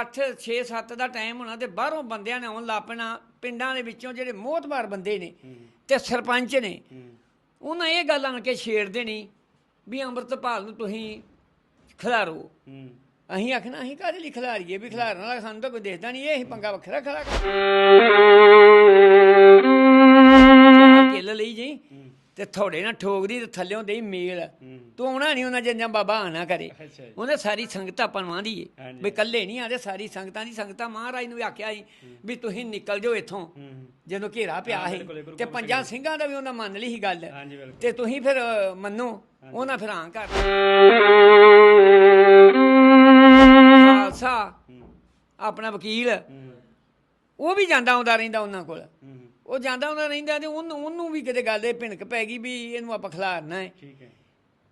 8 6 7 ਦਾ time ਹੋਣਾ ਤੇ ਬਾਹਰੋਂ ਬੰਦਿਆਂ ਨੇ ਆਉਣ ਲੱਪਣਾ ਪਿੰਡਾਂ ਦੇ ਵਿੱਚੋਂ ਜਿਹੜੇ ਮੋਹਤਬਾਰ ਬੰਦੇ ਨੇ ਤੇ ਸਰਪੰਚ ਨੇ ਉਹਨਾਂ ਇਹ ਗੱਲ ਆਣ ਕੇ ਛੇੜਦੇ ਨਹੀਂ ਵੀ ਅੰਮ੍ਰਿਤਪਾਲ ਨੂੰ ਤੁਸੀਂ ਖਿਲਾਰੋ। ਹੂੰ। ਅਸੀਂ ਆਖਣਾ ਅਸੀਂ ਕਾਹਦੇ ਲਈ ਖਿਲਾਰੀਏ? ਵੀ ਖਿਲਾਰਨ ਵਾਲਾ ਸਾਨੂੰ ਤਾਂ ਕੋਈ ਦੇਖਦਾ ਨਹੀਂ ਇਹ ਅਸੀਂ ਪੰਗਾ ਵੱਖਰਾ ਖੜਾ ਕਰ। ਕਿੱਲ ਲਈ ਜੀ। ਤੇ ਥੋੜੇ ਨਾਲ ਠੋਕਦੀ ਤੇ ਥੱਲਿਓਂ ਦੇਈ ਮੇਲ। ਤੂੰ ਆਉਣਾ ਨਹੀਂ ਉਹਨਾਂ ਜਿੰਨਾ ਬਾਬਾ ਆਣਾ ਕਰੇ। ਉਹਨੇ ਸਾਰੀ ਸੰਗਤ ਆਪਾਂ ਆਂਦੀ ਏ। ਵੀ ਇਕੱਲੇ ਨਹੀਂ ਆਦੇ ਸਾਰੀ ਸੰਗਤਾਂ ਦੀ ਸੰਗਤਾਂ। ਮਹਾਰਾਜ ਨੂੰ ਆਖਿਆ ਸੀ ਵੀ ਤੁਸੀਂ ਨਿਕਲ ਜਾਓ ਇੱਥੋਂ। ਜਦੋਂ ਘੇਰਾ ਪਿਆ ਹਾਂ, ਸੀ। ਤੇ ਪੰਜਾਂ ਸਿੰਘਾਂ ਦਾ ਵੀ ਉਹਨਾਂ ਮੰਨ ਲਈ ਸੀ ਗੱਲ। ਤੇ ਤੁਸੀਂ ਫਿਰ ਮੰਨੋ ਉਹਨਾਂ ਫਿਰ ਹਾਂ ਕਰ ਖਾਲਸਾ ਆਪਣਾ ਵਕੀਲ। ਉਹ ਵੀ ਜਾਂਦਾ ਆਉਂਦਾ ਰਹਿੰਦਾ ਉਹਨਾਂ ਕੋਲ। ਉਹ ਜਾਂਦਾ ਆਉਂਦਾ ਰਹਿੰਦਾ ਤੇ ਉਹਨੂੰ ਉਹਨੂੰ ਵੀ ਕਿਤੇ ਗੱਲ ਇਹ ਭਿਣਕ ਪੈ ਗਈ ਵੀ ਇਹਨੂੰ ਆਪਾਂ ਖਿਲਾਰਨਾ ਹੈ। ਠੀਕ ਹੈ।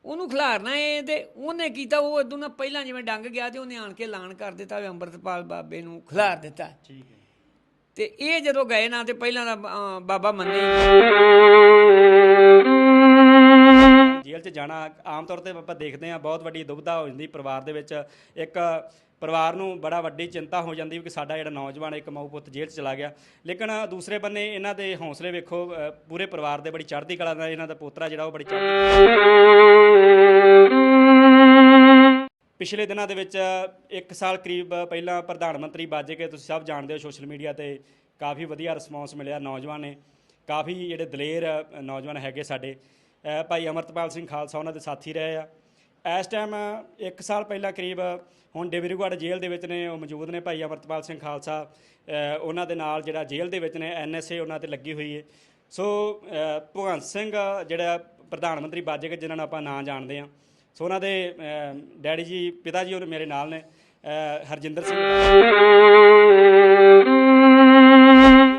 ਉਹਨੂੰ ਖਿਲਾਰਨਾ ਹੈ ਤੇ ਉਹਨੇ ਕੀਤਾ ਉਹ ਇਦੋਂ ਨਾ ਪਹਿਲਾਂ ਜਿਵੇਂ ਡੰਗ ਗਿਆ ਤੇ ਉਹਨੇ ਆਣ ਕੇ ਐਲਾਨ ਕਰ ਦਿੱਤਾ ਵੀ ਅੰਮ੍ਰਿਤਪਾਲ ਬਾਬੇ ਨੂੰ ਖਿਲਾਰ ਦਿੱਤਾ। ਠੀਕ ਹੈ। ਤੇ ਇਹ ਜਦੋਂ ਗਏ ਨਾ ਤੇ ਪਹਿਲਾਂ ਦਾ ਬਾਬਾ ਮੰਨੇ ਜੇਲ੍ਹ 'ਚ ਜਾਣਾ ਆਮ ਤੌਰ ਤੇ ਆਪਾਂ ਦੇਖਦੇ ਹਾਂ ਬਹੁਤ ਵੱਡੀ ਦੁਬਿਧਾ ਹੋ ਜਾਂਦੀ ਪਰਿਵਾਰ ਦੇ ਵਿੱਚ। ਇੱਕ ਪਰਿਵਾਰ ਨੂੰ ਬੜਾ ਵੱਡੀ ਚਿੰਤਾ ਹੋ ਜਾਂਦੀ ਵੀ ਕਿ ਸਾਡਾ ਜਿਹੜਾ ਨੌਜਵਾਨ ਇੱਕ ਮਾਊ ਪੁੱਤ ਜੇਲ੍ਹ 'ਚ ਚਲਾ ਗਿਆ। ਲੇਕਿਨ ਦੂਸਰੇ ਬੰਨੇ ਇਹਨਾਂ ਦੇ ਹੌਸਲੇ ਵੇਖੋ ਪੂਰੇ ਪਰਿਵਾਰ ਦੇ ਬੜੀ ਚੜ੍ਹਦੀ ਕਲਾ ਦਾ ਇਹਨਾਂ ਦਾ ਪੋਤਰਾ ਜਿਹੜਾ ਉਹ ਬੜੀ ਚੜ੍ਹਦੀ ਪਿਛਲੇ ਦਿਨਾਂ ਦੇ ਵਿੱਚ ਇੱਕ ਸਾਲ ਕਰੀਬ ਪਹਿਲਾਂ ਪ੍ਰਧਾਨ ਮੰਤਰੀ ਬਾਜੇ ਕੇ ਤੁਸੀਂ ਸਭ ਜਾਣਦੇ ਹੋ ਸੋਸ਼ਲ ਮੀਡੀਆ ਤੇ ਕਾਫੀ ਵਧੀਆ ਰਿਸਪੌਂਸ ਮਿਲਿਆ ਨੌਜਵਾਨ ਨੇ। ਕਾਫੀ ਜਿਹੜੇ ਦਲੇਰ ਨੌਜਵਾਨ ਹੈਗੇ ਸਾਡੇ। ਭਾਈ ਅਮਰਤਪਾਲ ਸਿੰਘ ਖਾਲਸਾ ਉਹਨਾਂ ਦੇ ਸਾਥੀ ਰਹੇ ਆ। ਇਸ ਟਾਈਮ ਇੱਕ ਸਾਲ ਪਹਿਲਾਂ ਕਰੀਬ ਹੁਣ ਡਿਬਰੂਗੜ੍ਹ ਜੇਲ੍ਹ ਦੇ ਵਿੱਚ ਨੇ, ਉਹ ਮੌਜੂਦ ਨੇ ਭਾਈ ਅਮਰਤਪਾਲ ਸਿੰਘ ਖਾਲਸਾ। ਉਹਨਾਂ ਦੇ ਨਾਲ ਜਿਹੜਾ ਜੇਲ੍ਹ ਦੇ ਵਿੱਚ ਨੇ ਐਨਐਸਏ ਉਹਨਾਂ ਤੇ ਲੱਗੀ ਹੋਈ ਹੈ ਸੋ ਭਗਵੰਤ ਸਿੰਘ ਜਿਹੜਾ ਪ੍ਰਧਾਨ ਮੰਤਰੀ ਬਾਜੇ ਜਿਨ੍ਹਾਂ ਨੂੰ ਆਪਾਂ ਨਾਂ ਜਾਣਦੇ ਆ ਸੋ ਉਹਨਾਂ ਦੇ ਡੈਡੀ ਜੀ, ਪਿਤਾ ਜੀ ਉਹ ਮੇਰੇ ਨਾਲ ਨੇ ਹਰਜਿੰਦਰ ਸਿੰਘ।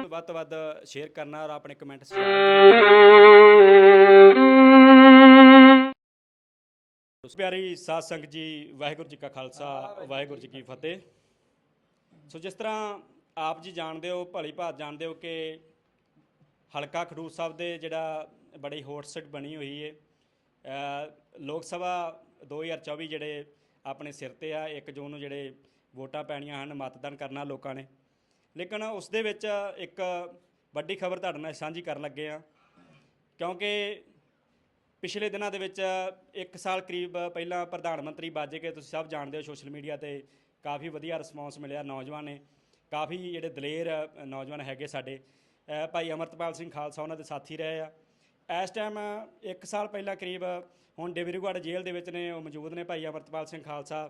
ਵੱਧ ਤੋਂ ਵੱਧ ਸ਼ੇਅਰ ਕਰਨਾ ਔਰ ਆਪਣੇ ਕਮੈਂਟ ਪਿਆਰੀ ਸਾਧ ਸੰਗਤ ਜੀ, ਵਾਹਿਗੁਰੂ ਜੀ ਕਾ ਖਾਲਸਾ, ਵਾਹਿਗੁਰੂ ਜੀ ਕੀ ਫਤਿਹ। ਸੋ ਜਿਸ ਤਰ੍ਹਾਂ ਆਪ ਜੀ ਜਾਣਦੇ ਹੋ, ਭਲੀ ਭਾਤ ਜਾਣਦੇ ਹੋ ਕਿ ਹਲਕਾ ਖਡੂਰ ਸਾਹਿਬ ਦੇ ਜਿਹੜਾ ਬੜੀ ਹੌਟ ਸੀਟ ਬਣੀ ਹੋਈ ਹੈ ਲੋਕ ਸਭਾ 2024 ਜਿਹੜੇ ਆਪਣੇ ਸਿਰ ਤੇ ਆ 1 ਜੂਨ ਨੂੰ ਜਿਹੜੇ ਵੋਟਾਂ ਪੈਣੀਆਂ ਹਨ, ਮਤਦਾਨ ਕਰਨਾ ਲੋਕਾਂ ਨੇ। ਲੇਕਿਨ ਉਸ ਦੇ ਵਿੱਚ ਇੱਕ ਵੱਡੀ ਖਬਰ ਤੁਹਾਡੇ ਨਾਲ ਸਾਂਝੀ ਕਰਨ ਲੱਗੇ ਆ ਕਿਉਂਕਿ ਪਿਛਲੇ ਦਿਨਾਂ ਦੇ ਵਿੱਚ ਇੱਕ ਸਾਲ ਕਰੀਬ ਪਹਿਲਾਂ ਪ੍ਰਧਾਨ ਮੰਤਰੀ ਬਾਜੇ ਕੇ, ਤੁਸੀਂ ਸਭ ਜਾਣਦੇ ਹੋ ਸੋਸ਼ਲ ਮੀਡੀਆ ਤੇ ਕਾਫੀ ਵਧੀਆ ਰਿਸਪੌਂਸ ਮਿਲਿਆ ਨੌਜਵਾਨ ਨੇ। ਕਾਫੀ ਜਿਹੜੇ ਦਲੇਰ ਨੌਜਵਾਨ ਹੈਗੇ ਸਾਡੇ ਭਾਈ ਅਮਰਤਪਾਲ ਸਿੰਘ ਖਾਲਸਾ ਉਹਨਾਂ ਦੇ ਸਾਥੀ ਰਹੇ ਆ। ਇਸ ਟਾਈਮ ਇੱਕ ਸਾਲ ਪਹਿਲਾਂ ਕਰੀਬ ਹੁਣ ਡਿਬਰੂਗੜ੍ਹ ਜੇਲ੍ਹ ਦੇ ਵਿੱਚ ਨੇ, ਉਹ ਮੌਜੂਦ ਨੇ ਭਾਈ ਅਮਰਤਪਾਲ ਸਿੰਘ ਖਾਲਸਾ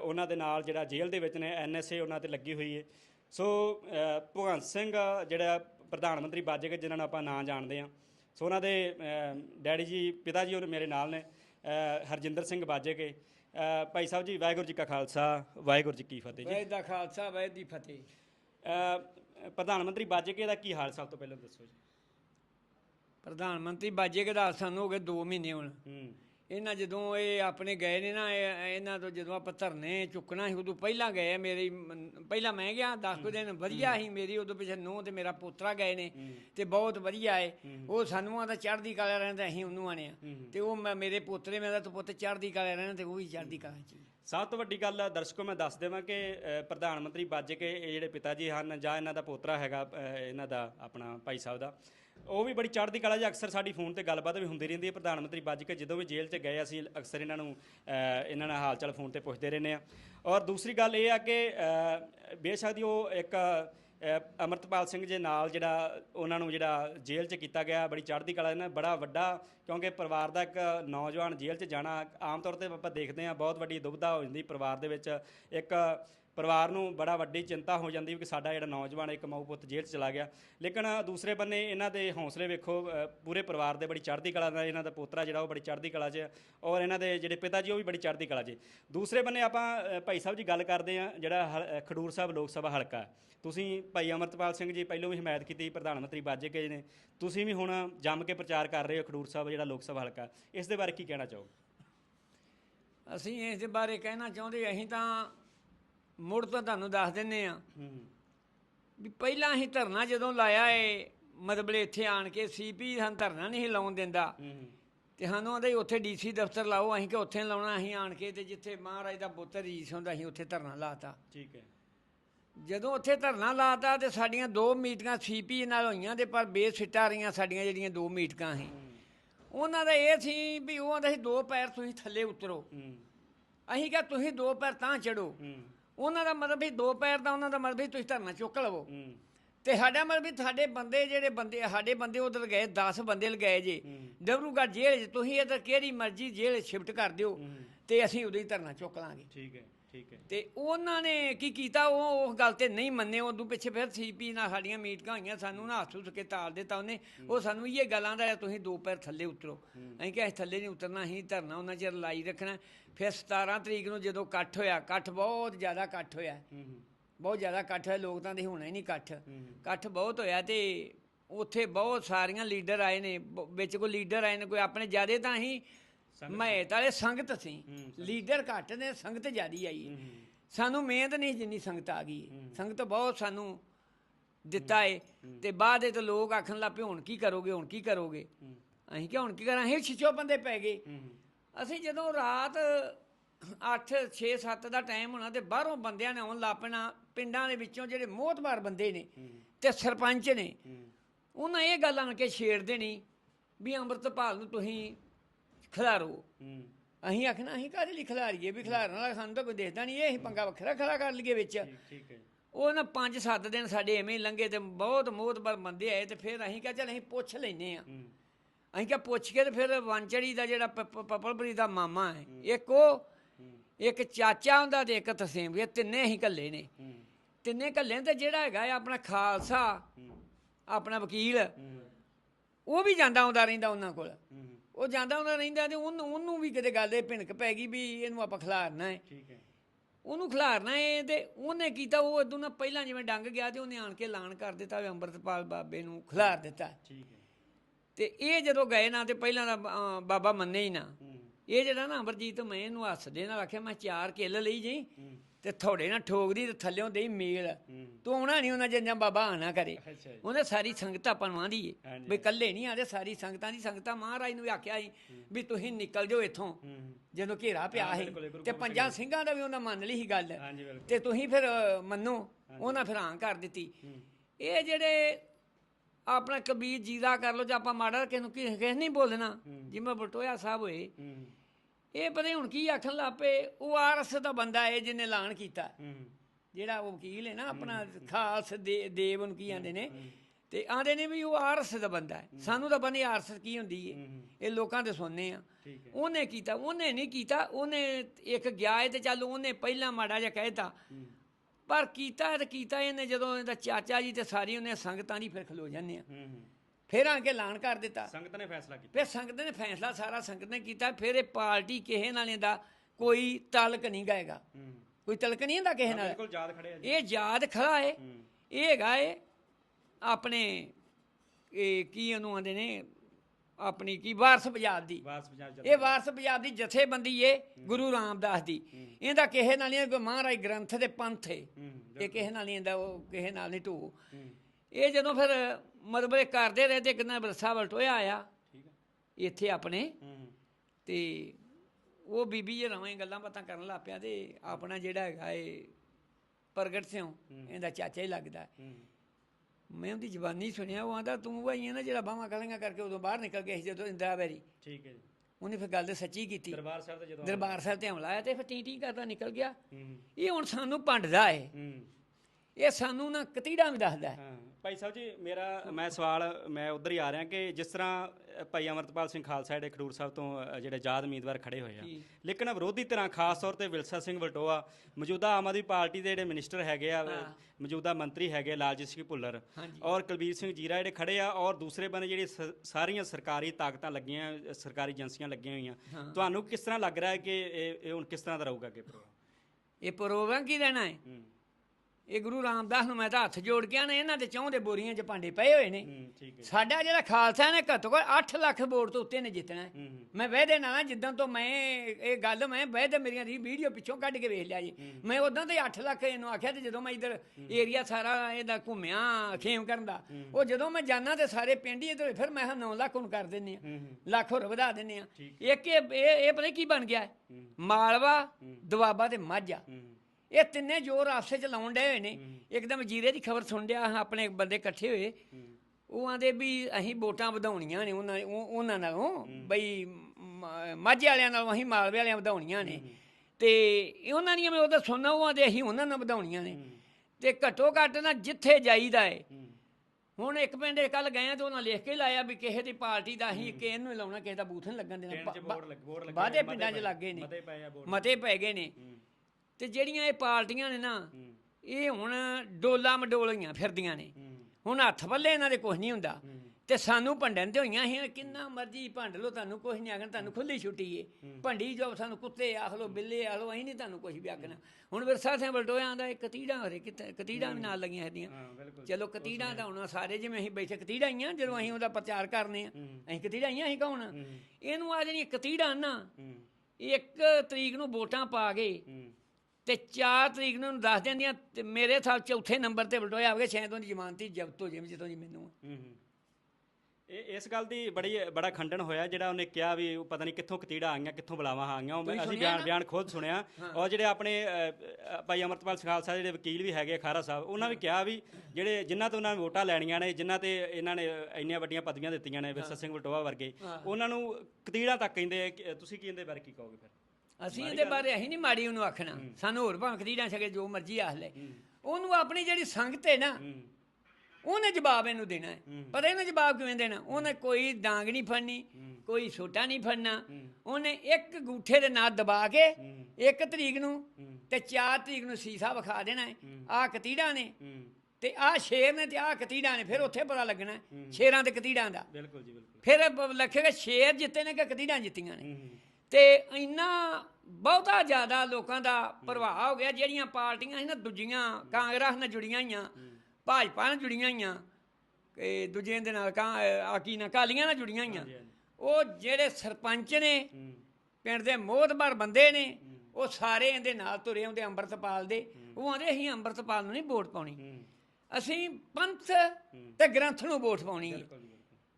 ਉਹਨਾਂ ਦੇ ਨਾਲ ਜਿਹੜਾ ਜੇਲ੍ਹ ਦੇ ਵਿੱਚ ਨੇ ਐਨਐਸਏ ਉਹਨਾਂ ਤੇ ਲੱਗੀ ਹੋਈ ਹੈ ਸੋ ਭਗਵੰਤ ਸਿੰਘ ਜਿਹੜਾ ਪ੍ਰਧਾਨ ਮੰਤਰੀ ਬਾਜੇ ਕੇ, ਜਿਨ੍ਹਾਂ ਨੂੰ ਆਪਾਂ ਨਾਂ ਜਾਣਦੇ ਆ ਸੋ ਉਹਨਾਂ ਦੇ ਡੈਡੀ ਜੀ ਪਿਤਾ ਜੀ ਉਹ ਮੇਰੇ ਨਾਲ ਨੇ ਹਰਜਿੰਦਰ ਸਿੰਘ ਬਾਜੇ ਕੇ ਭਾਈ ਸਾਹਿਬ ਜੀ ਵਾਹਿਗੁਰੂ ਜੀ ਕਾ ਖਾਲਸਾ ਵਾਹਿਗੁਰੂ ਜੀ ਕੀ ਫਤਿਹ ਜੀ। ਵੈਦ ਦਾ ਖਾਲਸਾ ਵੈਦ ਦੀ ਫਤਿਹ। ਪ੍ਰਧਾਨ ਮੰਤਰੀ ਬਾਜੇ ਕੇ ਦਾ ਕੀ ਹਾਲ ਸਭ ਤੋਂ ਪਹਿਲਾਂ ਦੱਸੋ ਜੀ। ਪ੍ਰਧਾਨ ਮੰਤਰੀ ਬਾਜੇ ਕੇ ਦਾ ਸਾਨੂੰ ਹੋ ਗਏ 2 ਮਹੀਨੇ ਹੁਣ। ਹੂੰ। ਇਹਨਾਂ ਜਦੋਂ ਇਹ ਆਪਣੇ ਗਏ ਨੇ ਨਾ ਇਹ- ਇਹਨਾਂ ਤੋਂ ਜਦੋਂ ਆਪਾਂ ਧਰਨੇ ਚੁੱਕਣਾ ਸੀ ਉਦੋਂ ਪਹਿਲਾਂ ਗਏ ਮੇਰੀ ਪਹਿਲਾਂ ਮੈਂ ਗਿਆ 10 ਕੁ ਦਿਨ ਵਧੀਆ ਸੀ ਮੇਰੀ ਉਦੋਂ ਪਿੱਛੇ ਨੂੰਹ ਤੇ ਮੇਰਾ ਪੋਤਰਾ ਗਏ ਨੇ ਤੇ ਬਹੁਤ ਵਧੀਆ ਏ। ਉਹ ਸਾਨੂੰ ਆਦਾ ਚੜ੍ਹਦੀ ਕਲਾ ਰਹਿੰਦਾ ਅਸੀਂ ਉਹਨੂੰ ਆਣੇ ਆ ਤੇ ਉਹ ਮੈਂ- ਮੇਰੇ ਪੋਤਰੇ ਮੇਰਾ ਤਾਂ ਪੁੱਤ ਚੜ੍ਹਦੀ ਕਲਾ ਰਹਿਣਾ ਤੇ ਉਹ ਵੀ ਚੜ੍ਹਦੀ ਕਲਾ ਚ। ਸਭ ਤੋਂ ਵੱਡੀ ਗੱਲ ਦਰਸ਼ਕੋ ਮੈਂ ਦੱਸ ਦੇਵਾਂ ਕਿ ਪ੍ਰਧਾਨ ਮੰਤਰੀ ਬਾਜੇ ਕੇ ਇਹ ਜਿਹੜੇ ਪਿਤਾ ਜੀ ਹਨ ਜਾਂ ਇਹਨਾਂ ਦਾ ਪੋਤਰਾ ਹੈਗਾ ਇਹਨਾਂ ਦਾ ਆਪਣਾ ਭਾਈ ਸਾਹਿਬ ਦਾ ਉਹ ਵੀ ਬੜੀ ਚੜ੍ਹਦੀ ਕਲਾ ਜੀ ਅਕਸਰ ਸਾਡੀ ਫੋਨ ਤੇ ਗੱਲਬਾਤ ਵੀ ਹੁੰਦੀ ਰਹਿੰਦੀ ਹੈ। ਪ੍ਰਧਾਨ ਮੰਤਰੀ ਵੱਜ ਕੇ ਜਦੋਂ ਵੀ ਜੇਲ੍ਹ 'ਚ ਗਏ ਅਸੀਂ ਅਕਸਰ ਇਹਨਾਂ ਨੂੰ ਇਹਨਾਂ ਨਾਲ ਹਾਲ ਚਾਲ ਫੋਨ ਤੇ ਪੁੱਛਦੇ ਰਹਿੰਦੇ ਆ ਔਰ ਦੂਸਰੀ ਗੱਲ ਇਹ ਆ ਕਿ ਬੇਸ਼ੱਕ ਦੀ ਉਹ ਇੱਕ ਅ, ਅਮਰਤਪਾਲ ਸਿੰਘ ਦੇ ਨਾਲ ਜਿਹੜਾ ਉਹਨਾਂ ਨੂੰ ਜਿਹੜਾ ਜੇਲ੍ਹ 'ਚ ਕੀਤਾ ਗਿਆ ਬੜੀ ਚੜ੍ਹਦੀ ਕਲਾ ਇਹਨਾਂ ਬੜਾ ਵੱਡਾ ਕਿਉਂਕਿ ਪਰਿਵਾਰ ਦਾ ਇੱਕ ਨੌਜਵਾਨ ਜੇਲ੍ਹ 'ਚ ਜਾਣਾ ਆਮ ਤੌਰ ਤੇ ਆਪਾਂ ਦੇਖਦੇ ਹਾਂ ਬਹੁਤ ਵੱਡੀ ਦੁਬਿਧਾ ਹੋ ਜਾਂਦੀ ਪਰਿਵਾਰ ਦੇ ਵਿੱਚ। ਇੱਕ ਪਰਿਵਾਰ ਨੂੰ ਬੜਾ ਵੱਡੀ ਚਿੰਤਾ ਹੋ ਜਾਂਦੀ ਵੀ ਕਿ ਸਾਡਾ ਜਿਹੜਾ ਨੌਜਵਾਨ ਇੱਕ ਮਾਊ ਪੁੱਤ ਜੇਲ੍ਹ 'ਚ ਚਲਾ ਗਿਆ। ਲੇਕਿਨ ਦੂਸਰੇ ਬੰਨੇ ਇਹਨਾਂ ਦੇ ਹੌਸਲੇ ਵੇਖੋ ਪੂਰੇ ਪਰਿਵਾਰ ਦੇ ਬੜੀ ਚੜ੍ਹਦੀ ਕਲਾ ਦਾ ਇਹਨਾਂ ਦਾ ਪੋਤਰਾ ਜਿਹੜਾ ਉਹ ਬੜੀ ਚੜ੍ਹਦੀ ਕਲਾ 'ਚ ਹੈ ਔਰ ਇਹਨਾਂ ਦੇ ਜਿਹੜੇ ਪਿਤਾ ਜੀ ਉਹ ਵੀ ਬੜੀ ਚੜ੍ਹਦੀ ਕਲਾ 'ਚ। ਦੂਸਰੇ ਬੰਨੇ ਆਪਾਂ ਭਾਈ ਸਾਹਿਬ ਜੀ ਗੱਲ ਕਰਦੇ ਆ ਜਿਹੜਾ ਹਲ- ਖਡੂਰ ਸਾਹਿਬ ਲੋਕ ਸਭਾ ਹਲਕਾ। ਤੁਸੀਂ ਭਾਈ ਅਮਰਤਪਾਲ ਸਿੰਘ ਜੀ ਪਹਿਲਾਂ ਵੀ ਹਮਾਇਤ ਕੀਤੀ, ਪ੍ਰਧਾਨ ਮੰਤਰੀ ਬਾਜੇ ਕੇ ਜੀ ਨੇ। ਤੁਸੀਂ ਵੀ ਹੁਣ ਜੰਮ ਕੇ ਪ੍ਰਚਾਰ ਕਰ ਰਹੇ ਹੋ ਖਡੂਰ ਸਾਹਿਬ ਜਿਹੜਾ ਲੋਕ ਸਭਾ ਹਲਕਾ। ਇਸ ਦੇ ਬਾਰੇ ਕੀ ਕਹਿਣਾ ਚਾਹੋ ਅਸੀਂ ਇਸ ਦੇ ਬਾਰੇ ਕਹਿਣਾ ਚਾਹੁੰਦੇ, ਅਸੀਂ ਤਾਂ ਮੁੜ ਤੋਂ ਤੁਹਾਨੂੰ ਦੱਸ ਦਿੰਨੇ ਆ। ਹੂੰ। ਵੀ ਪਹਿਲਾਂ ਅਸੀਂ ਧਰਨਾ ਜਦੋਂ ਲਾਇਆ ਏ ਮਤਲਬ ਇੱਥੇ ਆਣ ਕੇ ਸੀਪੀ ਸਾਨੂੰ ਧਰਨਾ ਨਹੀਂ ਲਾਉਣ ਦਿੰਦਾ। ਹੂੰ। ਤੇ ਸਾਨੂੰ ਆਂਦੇ ਉੱਥੇ ਡੀਸੀ ਦਫ਼ਤਰ ਲਾਓ ਅਸੀਂ ਕਿ ਉੱਥੇ ਲਾਉਣਾ ਅਸੀਂ ਆਣ ਕੇ ਤੇ ਜਿੱਥੇ ਮਹਾਰਾਜ ਦਾ ਪੁੱਤਰ ਰੀਸ ਹੁੰਦਾ ਅਸੀਂ ਉੱਥੇ ਧਰਨਾ ਲਾਤਾ। ਠੀਕ ਹੈ। ਜਦੋਂ ਉੱਥੇ ਧਰਨਾ ਲਾਤਾ ਤੇ ਸਾਡੀਆਂ ਦੋ ਮੀਟਿੰਗਾਂ ਸੀਪੀ ਨਾਲ ਹੋਈਆਂ ਤੇ ਪਰ ਬੇਸਿੱਟਾ ਰਹੀਆਂ ਸਾਡੀਆਂ ਜਿਹੜੀਆਂ ਦੋ ਮੀਟਿੰਗਾਂ ਸੀ। ਉਹਨਾਂ ਦਾ ਇਹ ਸੀ ਵੀ ਉਹ ਆਂਦਾ ਸੀ ਦੋ ਪੈਰ ਤੁਸੀਂ ਥੱਲੇ ਉਤਰੋ। ਹੂੰ। ਅਸੀਂ ਕਿਹਾ ਤੁਸੀਂ ਦੋ ਪੈਰ ਤਾਂ ਚੜੋ। ਹੂੰ। ਉਹਨਾਂ ਦਾ ਮਤਲਬ ਵੀ ਦੋ ਪੈਰ ਦਾ ਉਹਨਾਂ ਦਾ ਮਤਲਬ ਵੀ ਤੁਸੀਂ ਧਰਨਾ ਚੁੱਕ ਲਵੋ। ਤੇ ਸਾਡਾ ਮਤਲਬ ਵੀ ਸਾਡੇ ਬੰਦੇ ਜਿਹੜੇ ਬੰਦੇ ਸਾਡੇ ਬੰਦੇ ਉਧਰ ਗਏ 10 ਬੰਦੇ ਲਗਾਏ ਜੇ। ਡਬਰੂਗੜ੍ਹ ਜੇਲ੍ਹ 'ਚ ਤੁਸੀਂ ਇੱਧਰ ਕਿਹੜੀ ਮਰਜ਼ੀ ਜੇਲ੍ਹ ਸ਼ਿਫਟ ਕਰ ਦਿਓ ਤੇ ਅਸੀਂ ਉਦੋਂ ਹੀ ਧਰਨਾ ਚੁੱਕ ਲਾਂਗੇ। ਠੀਕ ਹੈ। ਠੀਕ ਹੈ ਤੇ ਉਹਨਾਂ ਨੇ ਕੀ ਕੀਤਾ? ਉਹ ਉਸ ਗੱਲ ਤੇ ਨਹੀਂ ਮੰਨੇ। ਉਦੋਂ ਪਿੱਛੇ ਫਿਰ ਸੀਪੀ ਨਾਲ ਸਾਡੀਆਂ ਮੀਟਿੰਗਾਂ ਹੋਈਆਂ। ਸਾਨੂੰ ਨਾ ਹੱਥ ਉੱਠ ਕੇ ਤਾਲ ਦਿੱਤਾ ਉਹਨੇ। ਉਹ ਸਾਨੂੰ ਇਹ ਗੱਲਾਂ ਦਾ ਤੁਸੀਂ ਦੋ ਪੈਰ ਥੱਲੇ ਉਤਰੋ। ਅਸੀਂ ਕਿਹਾ ਥੱਲੇ ਨਹੀਂ ਉਤਰਨਾ ਅਸੀਂ ਧਰਨਾ ਉਹਨਾਂ ਚਿਰ ਲਾਈ ਰੱਖਣਾ। ਫਿਰ 17 ਤਰੀਕ ਨੂੰ ਜਦੋਂ ਇਕੱਠ ਹੋਇਆ ਇਕੱਠ ਬਹੁਤ ਜ਼ਿਆਦਾ ਇਕੱਠ ਹੋਇਆ। ਬਹੁਤ ਜ਼ਿਆਦਾ ਇਕੱਠ ਹੋਇਆ ਲੋਕ ਤਾਂ ਦੇ ਹੋਣਾ ਹੀ ਨਹੀਂ ਇਕੱਠ। ਇਕੱਠ ਬਹੁਤ ਹੋਇਆ ਤੇ ਉੱਥੇ ਬਹੁਤ ਸਾਰੀਆਂ ਲੀਡਰ ਆਏ ਨੇ। ਵਿੱਚ ਕੋਈ ਲੀਡਰ ਆਏ ਨੇ ਕੋਈ ਆਪਣੇ ਜਿਆਦੇ ਤਾਂ ਹੀ ਮਹੇਤ ਵਾਲੇ ਸੰਗਤ। ਸੀ। ਲੀਡਰ ਘੱਟ ਨੇ ਸੰਗਤ ਜਿਆਦੀ ਆਈ। ਸਾਨੂੰ ਮਿਹਨਤ ਨਹੀਂ ਜਿੰਨੀ ਸੰਗਤ ਆ ਗਈ। ਸੰਗਤ ਬਹੁਤ ਸਾਨੂੰ ਦਿੱਤਾ ਏ। ਤੇ ਬਾਅਦ ਇਹ ਤਾਂ ਲੋਕ ਆਖਣ ਲੱਗ ਪਏ ਹੁਣ ਕੀ ਕਰੋਗੇ ਹੁਣ ਕੀ ਕਰੋਗੇ? ਅਸੀਂ ਕਿਹਾ ਹੁਣ ਕੀ ਕਰਾਂ? ਅਸੀਂ ਛਿੱਚੋ ਬੰਦੇ ਪੈ ਗਏ। ਅਸੀਂ ਜਦੋਂ ਰਾਤ 8 6 7 ਦਾ ਟਾਈਮ ਹੋਣਾ ਤੇ ਬਾਹਰੋਂ ਬੰਦਿਆਂ ਨੇ ਆਉਣ ਲੱਪਣਾ ਪਿੰਡਾਂ ਦੇ ਵਿੱਚੋਂ ਜਿਹੜੇ ਮੋਹਤਬਾਰ ਬੰਦੇ ਨੇ ਤੇ ਸਰਪੰਚ ਨੇ ਉਹਨਾਂ ਇਹ ਗੱਲ ਆਣ ਕੇ ਛੇੜਦੇ ਨਹੀਂ ਵੀ ਅੰਮ੍ਰਿਤਪਾਲ ਨੂੰ ਤੁਸੀਂ ਖਿਲਾਰੋ। ਅਸੀਂ ਆਖਣਾ ਅਸੀਂ ਕਾਹਦੇ ਲਈ ਖਿਲਾਰੀਏ? ਵੀ ਖਿਲਾਰਨ ਵਾਲਾ ਸਾਨੂੰ ਤਾਂ ਕੋਈ ਦੇਖਦਾ ਨਹੀਂ ਇਹ ਅਸੀਂ ਪੰਗਾ ਵੱਖਰਾ ਖੜਾ ਕਰ ਲਈਏ ਵਿੱਚ। ਠੀਕ ਠੀਕ ਹੈ ਉਹ ਨਾ 5-7 ਦਿਨ ਸਾਡੇ ਐਵੇਂ ਲੰਘੇ ਤੇ ਬਹੁਤ ਮੋਹਤਬਾਰ ਬੰਦੇ ਆਏ ਤੇ ਫਿਰ ਅਸੀਂ ਕਿਹਾ ਚੱਲ ਅਸੀਂ ਪੁੱਛ ਲੈਨੇ ਆ ਅਸੀਂ ਕਿਹਾ ਪੁੱਛ ਕੇ ਤੇ ਫਿਰ ਵਾਂਚੜੀ ਦਾ ਜਿਹੜਾ ਪਪਲਪੁਰੀ ਦਾ ਮਾਮਾ ਹੈ ਇੱਕ ਉਹ ਇੱਕ ਚਾਚਾ ਹੁੰਦਾ ਤੇ ਇੱਕ ਤਸੀਮ ਇਹ ਤਿੰਨੇ ਹੀ ਕੱਲੇ ਨੇ। ਤਿੰਨੇ ਕੱਲੇ ਤੇ ਜਿਹੜਾ ਹੈਗਾ ਆਪਣਾ ਖਾਲਸਾ ਆਪਣਾ ਵਕੀਲ ਉਹ ਵੀ ਜਾਂਦਾ ਆਉਂਦਾ ਰਹਿੰਦਾ ਉਹਨਾਂ ਕੋਲ। ਉਹ ਜਾਂਦਾ ਆਉਂਦਾ ਰਹਿੰਦਾ ਤੇ ਉਹਨੂੰ ਉਹਨੂੰ ਵੀ ਕਿਤੇ ਗੱਲ ਇਹ ਭਿਣਕ ਪੈ ਗਈ ਵੀ ਇਹਨੂੰ ਆਪਾਂ ਖਿਲਾਰਨਾ ਹੈ। ਠੀਕ ਹੈ। ਉਹਨੂੰ ਖਿਲਾਰਨਾ ਹੈ ਤੇ ਉਹਨੇ ਕੀਤਾ ਉਹ ਇਦੋਂ ਨਾ ਪਹਿਲਾਂ ਜਿਵੇਂ ਡੰਗ ਗਿਆ ਤੇ ਉਹਨੇ ਆਣ ਕੇ ਐਲਾਨ ਕਰ ਦਿੱਤਾ ਵੀ ਅੰਮ੍ਰਿਤਪਾਲ ਬਾਬੇ ਨੂੰ ਖਿਲਾਰ ਦਿੱਤਾ। ਠੀਕ ਹੈ। ਤੇ ਇਹ ਜਦੋਂ ਗਏ ਨਾ ਤੇ ਪਹਿਲਾਂ ਅਹ, ਬਾਬਾ ਮੰਨੇ ਹੀ ਨਾ। ਇਹ ਜਿਹੜਾ ਨਾ ਅਮਰਜੀਤ ਮੈਂ ਇਹਨੂੰ ਹੱਸਦੇ ਨਾਲ ਆਖਿਆ ਮੈਂ ਚਾਰ ਕਿੱਲ ਲਈ ਜੀ ਤੇ ਥੋੜੇ ਨਾਲ ਠੋਕਦੀ ਤੇ ਥੱਲਿਓਂ ਦੇਈ ਮੇਲ। ਤੂੰ ਆਉਣਾ ਨਹੀਂ ਉਹਨਾਂ ਜਿੰਨਾ ਬਾਬਾ ਆਣਾ ਕਰੇ। ਉਹਨੇ ਸਾਰੀ ਸੰਗਤ ਆਪਾਂ ਨੂੰ ਆਂਦੀ ਏ। ਵੀ ਇਕੱਲੇ ਨਹੀਂ ਆਦੇ ਸਾਰੀ ਸੰਗਤਾਂ ਦੀ ਸੰਗਤਾਂ ਮਹਾਰਾਜ ਨੂੰ ਵੀ ਆਖਿਆ ਸੀ ਵੀ ਤੁਸੀਂ ਨਿਕਲ ਜਾਓ ਇੱਥੋਂ ਜਦੋਂ ਘੇਰਾ ਪਿਆ ਹਾਂ, ਤੇ ਪੰਜਾਂ ਸਿੰਘਾਂ ਦਾ ਵੀ ਉਹਨਾਂ ਮੰਨ ਲਈ ਸੀ ਗੱਲ। ਤੇ ਤੁਸੀਂ ਫਿਰ ਮੰਨੋ ਉਹਨਾਂ ਫਿਰ ਹਾਂ ਕਰ ਦਿੱਤੀ। ਇਹ ਜਿਹੜੇ ਆਪਣਾ ਕਬੀਰ ਜੀ ਦਾ ਕਰ ਲੋ ਜਾਂ ਆਪਾਂ ਮਾੜਾ ਕਿਸੇ ਨੂੰ ਕਿਸੇ ਨਹੀਂ ਬੋਲਣਾ ਜਿਵੇਂ ਬਟੋਇਆ ਸਾਹਿਬ ਹੋਏ। ਇਹ ਪਤਾ ਹੁਣ ਕੀ ਆਖਣ ਲੱਪੇ ਉਹ ਆਰਸ ਦਾ ਬੰਦਾ ਹੈ ਜਿਹਨੇ ਐਲਾਨ ਕੀਤਾ। ਜਿਹੜਾ ਉਹ ਵਕੀਲ ਹੈ ਨਾ ਆਪਣਾ ਖਾਲਸ ਦੇ- ਦੇਵ ਨੂੰ ਕੀ ਆਂਦੇ ਨੇ। ਤੇ ਆਂਦੇ ਨੇ ਵੀ ਉਹ ਆਰਸ ਦਾ ਬੰਦਾ ਹੈ। ਸਾਨੂੰ ਤਾਂ ਬੰਦੇ ਆਰਸ ਕੀ ਹੁੰਦੀ ਹੈ ਇਹ ਲੋਕਾਂ ਦੇ ਸੁਣਨੇ ਆ। ਉਹਨੇ ਕੀਤਾ ਉਹਨੇ ਨਹੀਂ ਕੀਤਾ ਉਹਨੇ ਇੱਕ ਗਿਆ ਤੇ ਚੱਲ ਉਹਨੇ ਪਹਿਲਾਂ ਮਾੜਾ ਜਿਹਾ ਕਹਿਤਾ ਪਰ ਕੀਤਾ ਤੇ ਕੀਤਾ ਇਹਨੇ ਜਦੋਂ ਇਹਦਾ ਚਾਚਾ ਜੀ ਤੇ ਸਾਰੀ ਉਹਨੇ ਸੰਗਤਾਂ ਦੀ ਫਿਰ ਖਲੋ ਜਾਂਦੇ ਆ। ਫਿਰ ਆ ਕੇ ਐਲਾਨ ਕਰ ਦਿੱਤਾ। ਸੰਗਤ ਨੇ ਫੈਸਲਾ ਕੀਤਾ। ਫਿਰ ਸੰਗਤ ਨੇ ਫੈਸਲਾ ਸਾਰਾ ਸੰਗਤ ਨੇ ਕੀਤਾ। ਫਿਰ ਇਹ ਪਾਰਟੀ ਕਿਸੇ ਨਾਲ ਇਹਦਾ ਕੋਈ ਤਲਕ ਨਹੀਂ ਗਾਏਗਾ। ਕੋਈ ਤਲਕ ਨਹੀਂ ਹੁੰਦਾ ਕਿਸੇ ਨਾਲ। ਬਿਲਕੁਲ ਯਾਦ ਖੜੇ ਆ ਜੀ। ਇਹ ਯਾਦ ਖੜਾ ਏ। ਹੂੰ। ਇਹ ਹੈਗਾ ਏ ਆਪਣੇ ਇਹ ਕੀ ਉਹਨੂੰ ਆਂਦੇ ਨੇ ਆਪਣੀ ਕੀ ਵਾਰਸ ਪੰਜਾਬ ਦੀ। ਇਹ ਵਾਰਸ ਪੰਜਾਬ ਦੀ ਜਥੇਬੰਦੀ ਏ ਗੁਰੂ ਰਾਮਦਾਸ ਦੀ। ਇਹਦਾ ਕਿਸੇ ਨਾਲ ਨਹੀਂ ਮਹਾਰਾਜ ਗ੍ਰੰਥ ਦੇ ਪੰਥ ਏ। ਇਹ ਕਿਸੇ ਨਾਲ ਨਹੀਂ ਇਹਦਾ ਉਹ ਕਿਸੇ ਨਾਲ ਨਹੀਂ ਢੋ ਇਹ ਜਦੋਂ ਫਿਰ ਮਤਲਬ ਇਹ ਕਰਦੇ ਰਹੇ ਤੇ ਕਿੰਨਾ ਬਰਸਾ ਵਲਟੋਇਆ ਆਇਆ। ਠੀਕ ਹੈ। ਇੱਥੇ ਆਪਣੇ। ਤੇ ਉਹ ਬੀਬੀ ਜੇ ਰਵੇਂ ਗੱਲਾਂ ਬਾਤਾਂ ਕਰਨ ਲੱਗ ਪਿਆ ਤੇ ਆਪਣਾ ਜਿਹੜਾ ਹੈਗਾ ਇਹ ਪ੍ਰਗਟ ਸਿਓ ਇਹਦਾ ਚਾਚਾ ਹੀ ਲੱਗਦਾ। ਮੈਂ ਉਹਦੀ ਜ਼ਬਾਨੀ ਸੁਣਿਆ ਉਹ ਆਂਦਾ ਤੂੰ ਹੈ ਨਾ ਜਿਹੜਾ ਬਾਹਾਂ ਕਰਾਂਗਾ ਕਰਕੇ ਉਦੋਂ ਬਾਹਰ ਨਿਕਲ ਗਿਆ ਸੀ ਜਦੋਂ ਇੰਦਰਾ ਬੈਰੀ। ਠੀਕ ਹੈ ਜੀ। ਉਹਨੇ ਫਿਰ ਗੱਲ ਤੇ ਸੱਚੀ ਕੀਤੀ। ਦਰਬਾਰ ਸਾਹਿਬ ਦਾ ਜਦੋਂ ਦਰਬਾਰ ਸਾਹਿਬ ਤੇ ਹਮਲਾ ਆਇਆ ਤੇ ਫਿਰ ਟੀ ਟੀ ਕਰਦਾ ਨਿਕਲ ਗਿਆ। ਇਹ ਹੁਣ ਸਾਨੂੰ ਭੰਡਦਾ ਏ। ਹੂੰ। ਇਹ ਸਾਨੂੰ ਨਾ ਕਤੀੜਾ ਵੀ ਦੱਸਦਾ ਹੈ। ਭਾਈ ਸਾਹਿਬ ਜੀ ਮੇਰਾ ਮੈਂ ਸਵਾਲ ਮੈਂ ਉਧਰ ਹੀ ਆ ਰਿਹਾ ਕਿ ਜਿਸ ਤਰ੍ਹਾਂ ਭਾਈ ਅਮਰਤਪਾਲ ਸਿੰਘ ਖਾਲਸਾ ਜਿਹੜੇ ਖਡੂਰ ਸਾਹਿਬ ਤੋਂ ਜਿਹੜੇ ਆਜ਼ਾਦ ਉਮੀਦਵਾਰ ਖੜੇ ਹੋਏ ਆ। ਲੇਕਿਨ ਵਿਰੋਧੀ ਧਿਰਾਂ ਖਾਸ ਤੌਰ ਤੇ ਵਿਲਸਾ ਸਿੰਘ ਵਲਟੋਆ ਮੌਜੂਦਾ ਆਮ ਆਦਮੀ ਪਾਰਟੀ ਦੇ ਜਿਹੜੇ ਮਿਨਿਸਟਰ ਹੈਗੇ ਆ ਮੌਜੂਦਾ ਮੰਤਰੀ ਹੈਗੇ ਲਾਲਜੀਤ ਸਿੰਘ ਭੁੱਲਰ। ਔਰ ਕੁਲਬੀਰ ਸਿੰਘ ਜੀਰਾ ਜਿਹੜੇ ਖੜੇ ਆ ਔਰ ਦੂਸਰੇ ਬੰਦੇ ਜਿਹੜੀ ਸਾਰੀਆਂ ਸਰਕਾਰੀ ਤਾਕਤਾਂ ਲੱਗੀਆਂ ਸਰਕਾਰੀ ਏਜੰਸੀਆਂ ਲੱਗੀਆਂ ਹੋਈਆਂ। ਤੁਹਾਨੂੰ ਕਿਸ ਤਰ੍ਹਾਂ ਲੱਗ ਰਿਹਾ ਹੈ ਕਿ ਇਹ ਹੁਣ ਕਿਸ ਤਰ੍ਹਾਂ ਦਾ ਰਹੂਗਾ ਅੱਗੇ ਪ੍ਰੋਗਰਾਮ? ਇਹ ਪ੍ਰੋਗਰਾਮ ਕੀ ਰਹਿਣਾ ਹੈ? ਹੂੰ। ਇਹ ਗੁਰੂ ਰਾਮਦਾਸ ਨੂੰ ਮੈਂ ਤਾਂ ਹੱਥ ਜੋੜ ਕੇ ਆਣਾ ਇਹਨਾਂ ਦੇ ਚੌਂ ਦੇ ਬੋਰੀਆਂ 'ਚ ਭਾਂਡੇ ਪਏ ਹੋਏ ਨੇ। ਸਾਡਾ ਜਿਹੜਾ ਖਾਲਸਾ ਨੇ ਘੱਟੋ ਘੱਟ 8 ਲੱਖ ਵੋਟ ਤੋਂ ਉੱਤੇ ਨੇ ਜਿੱਤਣਾ। ਮੈਂ ਵਹਿਦੇ ਨਾਲ ਜਿੱਦਾਂ ਤੋਂ ਮੈਂ ਇਹ ਗੱਲ ਮੈਂ ਵਹਿਦੇ ਮੇਰੀਆਂ ਦੀ ਵੀਡੀਓ ਪਿੱਛੋਂ ਕੱਢ ਕੇ ਵੇਖ ਲਿਆ ਜੀ। ਮੈਂ ਉਦਾਂ ਤੇ 8 ਲੱਖ ਇਹਨੂੰ ਆਖਿਆ ਤੇ ਜਦੋਂ ਮੈਂ ਇਧਰ ਏਰੀਆ ਸਾਰਾ ਇਹਦਾ ਘੁੰਮਿਆ ਖੇਮ ਕਰਨ ਦਾ ਉਹ ਜਦੋਂ ਮੈਂ ਜਾਣਾ ਤੇ ਸਾਰੇ ਪਿੰਡ ਹੀ ਇਧਰ ਫਿਰ ਮੈਂ 9 ਲੱਖ ਹੁਣ ਕਰ ਦਿੰਨੇ ਆ ਲੱਖ ਹੋਰ ਵਧਾ ਦਿੰਨੇ ਆ। ਇੱਕ ਇਹ ਇਹ ਪਤਾ ਕੀ ਬਣ ਗਿਆ। ਮਾਲਵਾ ਦੁਆਬਾ ਤੇ ਮਾਝਾ। ਇਹ ਤਿੰਨੇ ਜ਼ੋਰ ਆਪਸੇ ਚ ਲਾਉਣ ਡਏ ਹੋਏ ਨੇ। ਇੱਕਦਮ ਜੀਰੇ ਦੀ ਖਬਰ ਸੁਣ ਹਾਂ ਆਪਣੇ ਬੰਦੇ ਇਕੱਠੇ ਹੋਏ। ਉਹ ਆਂਦੇ ਵੀ ਅਸੀਂ ਵੋਟਾਂ ਵਧਾਉਣੀਆਂ ਨੇ ਉਹਨਾਂ ਉਹ- ਉਹਨਾਂ ਨਾਲੋਂ ਬਈ ਮ- ਮਾਝੇ ਵਾਲਿਆਂ ਨਾਲੋਂ ਅਸੀਂ ਮਾਲਵੇ ਵਾਲਿਆਂ ਵਧਾਉਣੀਆਂ ਨੇ। ਤੇ ਇਹ ਉਹਨਾਂ ਦੀਆਂ ਮੈਂ ਉਹਦਾ ਸੁਣਨਾ ਉਹ ਆਂਦੇ ਅਸੀਂ ਉਹਨਾਂ ਨਾਲ ਵਧਾਉਣੀਆਂ ਨੇ। ਤੇ ਘੱਟੋ ਘੱਟ ਨਾ ਜਿੱਥੇ ਜਾਈਦਾ ਏ। ਹੁਣ ਇੱਕ ਪਿੰਡ ਕੱਲ ਗਏ ਆ ਤੇ ਉਹਨਾਂ ਲਿਖ ਕੇ ਲਾਇਆ ਵੀ ਕਿਸੇ ਦੀ ਪਾਰਟੀ ਦਾ ਅਸੀਂ ਕਿ ਇਹਨੂੰ ਹੀ ਲਾਉਣਾ ਕਿਸੇ ਦਾ ਬੂਥ ਨਹੀਂ ਲੱਗਣ ਦੇਣਾ। ਬਾਦੇ ਮਤੇ ਪਿੰਡਾਂ 'ਚ ਲੱਗੇ ਨੇ। ਮਤੇ ਪੈ ਗਏ ਨੇ। ਤੇ ਜਿਹੜੀਆਂ ਇਹ ਪਾਰਟੀਆਂ ਨੇ ਨਾ ਇਹ ਹੁਣ ਡੋਲਾ ਮਡੋਲੀਆਂ ਫਿਰਦੀਆਂ ਨੇ। ਹੁਣ ਹੱਥ ਪੱਲੇ ਇਹਨਾਂ ਦੇ ਕੁਝ ਨਹੀਂ ਹੁੰਦਾ। ਤੇ ਸਾਨੂੰ ਭੰਡਣ ਤੇ ਹੋਈਆਂ ਸੀ ਕਿੰਨਾ ਮਰਜ਼ੀ ਭੰਡ ਲਓ ਤੁਹਾਨੂੰ ਕੁਝ ਨਹੀਂ ਆਖਣਾ ਤੁਹਾਨੂੰ ਖੁੱਲੀ ਛੁੱਟੀ ਏ। ਭੰਡੀ ਜੋ ਸਾਨੂੰ ਕੁੱਤੇ ਆਖ ਲਓ ਬਿੱਲੇ ਆਖ ਲਓ ਅਸੀਂ ਨਹੀਂ ਤੁਹਾਨੂੰ ਕੁਝ ਵੀ ਆਖਣਾ। ਹੁਣ ਵਿਰਸਾ ਸਿੰਘ ਬਲਟੋਇਆ ਦਾ ਇੱਕ ਕਤੀੜਾ ਹਰੇ ਕਿਤੇ ਕਤੀੜਾ ਵੀ ਨਾਲ ਲੱਗੀਆਂ ਹੈਦੀਆਂ ਚਲੋ ਕਤੀੜਾ ਤਾਂ ਹੁਣ ਸਾਰੇ ਜਿਵੇਂ ਅਸੀਂ ਬੈਠੇ ਕਤੀੜਾ ਹੀ ਆ ਜਦੋਂ ਅਸੀਂ ਉਹਦਾ ਪ੍ਰਚਾਰ ਕਰਨੇ ਆ। ਅਸੀਂ ਕਤੀੜਾ ਹੀ ਆ ਅਸੀਂ ਕੌਣ? ਇਹਨੂੰ ਆ ਜਿਹੜੀਆਂ ਕਤੀੜਾ ਨਾ ਇੱਕ ਤਰੀਕ ਨੂੰ ਵੋਟਾਂ ਪਾ ਕੇ ਹੂੰ। ਤੇ 4 ਤਰੀਕ ਨੂੰ ਦੱਸ ਦਿੰਦੀਆਂ ਤੇ ਮੇਰੇ ਸਾਲ ਚੌਥੇ ਨੰਬਰ ਤੇ ਬਲਟੋਇਆ ਆਵੇ ਸ਼ਾਇਦ ਉਹਦੀ ਜ਼ਮਾਨਤੀ ਜ਼ਬਤ ਹੋ ਜਾਵੇ ਜਦੋਂ ਜੀ ਮੈਨੂੰ ਹੂੰ ਹੂੰ। ਇਹ ਇਸ ਗੱਲ ਦੀ ਬੜੀ ਬੜਾ ਖੰਡਨ ਹੋਇਆ ਜਿਹੜਾ ਉਹਨੇ ਕਿਹਾ ਵੀ ਉਹ ਪਤਾ ਨਹੀਂ ਕਿੱਥੋਂ ਕਤੀੜਾ ਆਈਆਂ ਕਿੱਥੋਂ ਬੁਲਾਵਾਂ ਆਈਆਂ ਉਹ ਮੈਂ- ਤੁਸੀਂ ਅਸੀਂ ਸੁਣਿਆ ਬਿਆਨ ਨਾ? ਬਿਆਨ ਖੁਦ ਸੁਣਿਆ। ਔਰ ਜਿਹੜੇ ਆਪਣੇ ਅ, ਅ, ਭਾਈ ਅਮਰਤਪਾਲ ਖਾਲਸਾ ਜਿਹੜੇ ਵਕੀਲ ਵੀ ਹੈਗੇ ਆ, ਖਾਰਾ ਸਾਹਿਬ ਉਹਨਾਂ ਵੀ ਕਿਹਾ ਵੀ ਜਿਹੜੇ ਜਿਨ੍ਹਾਂ ਤੋਂ ਉਹਨਾਂ ਨੇ ਵੋਟਾਂ ਲੈਣੀਆਂ ਨੇ ਜਿਨ੍ਹਾਂ ਤੇ ਇਹਨਾਂ ਨੇ ਇੰਨੀਆਂ ਵੱਡੀਆਂ ਪਦਵੀਆਂ ਦਿੱਤੀਆਂ ਨੇ ਵਿਰਸਾ ਸਿੰਘ ਵਟੋਆ ਵਰਗੇ ਉਹਨਾਂ ਨੂੰ ਕਤੀੜਾ ਤੱਕ ਕਹਿੰਦੇ ਆ ਕਿ- ਤੁਸੀਂ ਕੀ ਇਹਦੇ ਬਾਰੇ ਕੀ ਕਹੋਗੇ ਫਿਰ? ਅਸੀਂ ਇਹਦੇ ਬਾਰੇ ਅਸੀਂ ਨਹੀਂ ਮਾੜੀ ਉਹਨੂੰ ਆਖਣਾ। ਸਾਨੂੰ ਹੋਰ ਭਾਵੇਂ ਕਦੀੜਾ ਛਕੇ ਜੋ ਮਰਜ਼ੀ ਆਖ ਲੈ। ਉਹਨੂੰ ਆਪਣੀ ਜਿਹੜੀ ਸੰਗਤ ਹੈ ਨਾ ਉਹਨੇ ਜਵਾਬ ਇਹਨੂੰ ਦੇਣਾ ਹੈ। ਪਰ ਇਹਨੇ ਜਵਾਬ ਕਿਵੇਂ ਦੇਣਾ? ਉਹਨੇ ਕੋਈ ਡਾਂਗ ਨਹੀਂ ਫੜਨੀ ਕੋਈ ਛੋਟਾ ਨਹੀਂ ਫੜਨਾ। ਉਹਨੇ ਇੱਕ ਗੂਠੇ ਦੇ ਨਾਲ ਦਬਾ ਕੇ ਇੱਕ ਤਰੀਕ ਨੂੰ ਤੇ 4 ਤਰੀਕ ਨੂੰ ਸੀਸਾ ਵਿਖਾ ਦੇਣਾ ਹੈ। ਆਹ ਕਤੀੜਾ ਨੇ। ਤੇ ਆਹ ਸ਼ੇਰ ਨੇ ਤੇ ਆਹ ਕਤੀੜਾ ਨੇ। ਫਿਰ ਉੱਥੇ ਪਤਾ ਲੱਗਣਾ ਸ਼ੇਰਾਂ ਤੇ ਕਤੀੜਾਂ ਦਾ। ਬਿਲਕੁਲ ਜੀ ਬਿਲਕੁਲ। ਫਿਰ ਲਿਖੇਗਾ ਸ਼ੇਰ ਜਿੱਤੇ ਨੇ ਕਿ ਕਤੀੜਾਂ ਜਿੱਤੀਆਂ ਨੇ। ਤੇ ਇੰਨਾ ਬਹੁਤਾ ਜ਼ਿਆਦਾ ਲੋਕਾਂ ਦਾ ਪ੍ਰਭਾਵ ਹੋ ਗਿਆ ਜਿਹੜੀਆਂ ਪਾਰਟੀਆਂ ਸੀ ਨਾ ਦੂਜੀਆਂ ਕਾਂਗਰਸ ਨਾਲ ਜੁੜੀਆਂ ਹੋਈਆਂ ਭਾਜਪਾ ਨਾਲ ਜੁੜੀਆਂ ਹੋਈਆਂ ਤੇ ਦੂਜੇ ਦੇ ਨਾਲ ਕਾਂ ਆ ਕੀ ਨਾ ਕਾਲੀਆਂ ਨਾਲ ਜੁੜੀਆਂ ਹੋਈਆਂ। ਉਹ ਜਿਹੜੇ ਸਰਪੰਚ ਨੇ ਪਿੰਡ ਦੇ ਮੋਹਤਬਰ ਬੰਦੇ ਨੇ ਉਹ ਸਾਰੇ ਇਹਦੇ ਨਾਲ ਤੁਰੇ ਆਉਂਦੇ ਅੰਮ੍ਰਿਤਪਾਲ ਦੇ। ਉਹ ਆਂਦੇ ਅਸੀਂ ਅੰਮ੍ਰਿਤਪਾਲ ਨੂੰ ਨਹੀਂ ਵੋਟ ਪਾਉਣੀ। ਅਸੀਂ ਪੰਥ ਤੇ ਗ੍ਰੰਥ ਨੂੰ ਵੋਟ ਪਾਉਣੀ। ਹੈ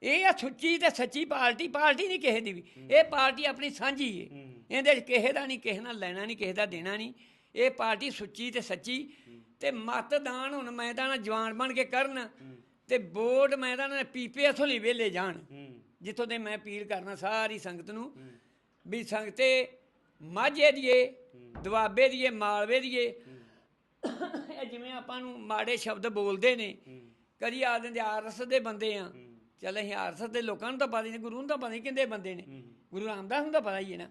ਇਹ ਆ ਸੁੱਚੀ ਤੇ ਸੱਚੀ ਪਾਰਟੀ ਪਾਰਟੀ ਨਹੀਂ ਕਿਸੇ ਦੀ ਵੀ। ਇਹ ਪਾਰਟੀ ਆਪਣੀ ਸਾਂਝੀ ਹੈ ਹੂੰ। ਇਹਦੇ 'ਚ ਕਿਸੇ ਦਾ ਨਹੀਂ ਕਿਸੇ ਨਾਲ ਲੈਣਾ ਨਹੀਂ ਕਿਸੇ ਦਾ ਦੇਣਾ ਨਹੀਂ। ਇਹ ਪਾਰਟੀ ਸੁੱਚੀ ਤੇ ਸੱਚੀ। ਤੇ ਮਤਦਾਨ ਹੁਣ ਮੈਦਾਨ ਜਵਾਨ ਬਣ ਕੇ ਕਰਨ। ਤੇ ਵੋਟ ਮੈਦਾਨ ਪੀਪੇ ਇਥੋਂ ਲਈ ਵੇਲੇ ਜਾਣ। ਜਿੱਥੋਂ ਦੇ ਮੈਂ ਅਪੀਲ ਕਰਨਾ ਸਾਰੀ ਸੰਗਤ ਨੂੰ ਵੀ ਸੰਗਤੇ ਮਾਝੇ ਦੀਏ ਦੁਆਬੇ ਦੀਏ ਮਾਲਵੇ ਦੀਏ ਇਹ ਜਿਵੇਂ ਆਪਾਂ ਨੂੰ ਮਾੜੇ ਸ਼ਬਦ ਬੋਲਦੇ ਨੇ। ਕਦੀ ਆ ਦਿੰਦੇ ਆਰਐਸ ਦੇ ਬੰਦੇ ਆ। ਚੱਲ ਅਸੀਂ ਆਰਐਸ ਦੇ ਲੋਕਾਂ ਨੂੰ ਤਾਂ ਪਤਾ ਨਹੀਂ ਗੁਰੂ ਨੂੰ ਤਾਂ ਪਤਾ ਨਹੀਂ ਕਿੰਦੇ ਬੰਦੇ ਨੇ। ਗੁਰੂ ਰਾਮਦਾਸ ਨੂੰ ਤਾਂ ਪਤਾ ਹੀ ਹੈ ਨਾ।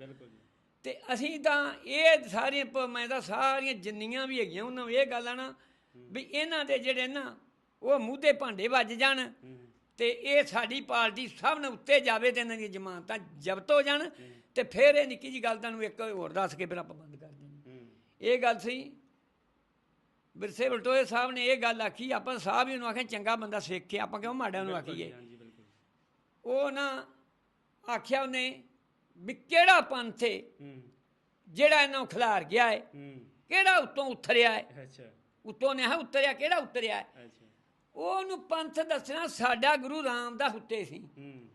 ਤੇ ਅਸੀਂ ਤਾਂ ਇਹ ਸਾਰੀਆਂ ਮੈਂ ਤਾਂ ਸਾਰੀਆਂ ਜਿੰਨੀਆਂ ਵੀ ਹੈਗੀਆਂ ਉਹਨਾਂ ਨੂੰ ਇਹ ਗੱਲ ਆ ਨਾ ਵੀ ਇਹਨਾਂ ਦੇ ਜਿਹੜੇ ਨਾ ਉਹ ਦੇ ਭਾਂਡੇ ਵੱਜ ਜਾਣ ਤੇ ਇਹ ਸਾਡੀ ਪਾਰਟੀ ਸਭ ਨੂੰ ਉੱਤੇ ਜਾਵੇ ਤੇ ਇਹਨਾਂ ਦੀਆਂ ਜ਼ਮਾਨਤਾਂ ਜ਼ਬਤ ਹੋ ਜਾਣ ਤੇ ਫਿਰ ਇਹ ਨਿੱਕੀ ਜੀ ਗੱਲ ਤੁਹਾਨੂੰ ਇੱਕ ਹੋਰ ਦੱਸ ਕੇ ਫਿਰ ਆਪਾਂ ਬੰਦ ਕਰ ਦਿੰਦੇ ਇਹ ਗੱਲ ਸੀ ਵਿਰਸੇ ਬਲਟੋਏ ਸਾਹਿਬ ਨੇ ਇਹ ਗੱਲ ਆਖੀ ਆਪਾਂ ਸਾਹਿਬ ਹੀ ਉਹਨੂੰ ਆਖਿਆ ਚੰਗਾ ਬੰਦਾ ਸਿੱਖ ਕੇ ਆਪਾਂ ਕਿਉਂ ਮਾੜਾ ਨੂੰ ਆਖੀਏ? ਉਹ ਨਾ ਆਖਿਆ ਉਹਨੇ ਵੀ ਕਿਹੜਾ ਪੰਥ ਹੂੰ। ਜਿਹੜਾ ਇਹਨਾਂ ਖਿਲਾਰ ਗਿਆ ਹੂੰ। ਕਿਹੜਾ ਉੱਤੋਂ ਉਤਰਿਆ ਏ? ਅੱਛਾ। ਉੱਤੋਂ ਨੇ ਉਤਰਿਆ ਕਿਹੜਾ ਉਤਰਿਆ ਏ? ਅੱਛਾ। ਉਹਨੂੰ ਪੰਥ ਦੱਸਣਾ ਸਾਡਾ ਗੁਰੂ ਰਾਮਦਾਸ ਉੱਤੇ ਸੀ। ਹੂੰ।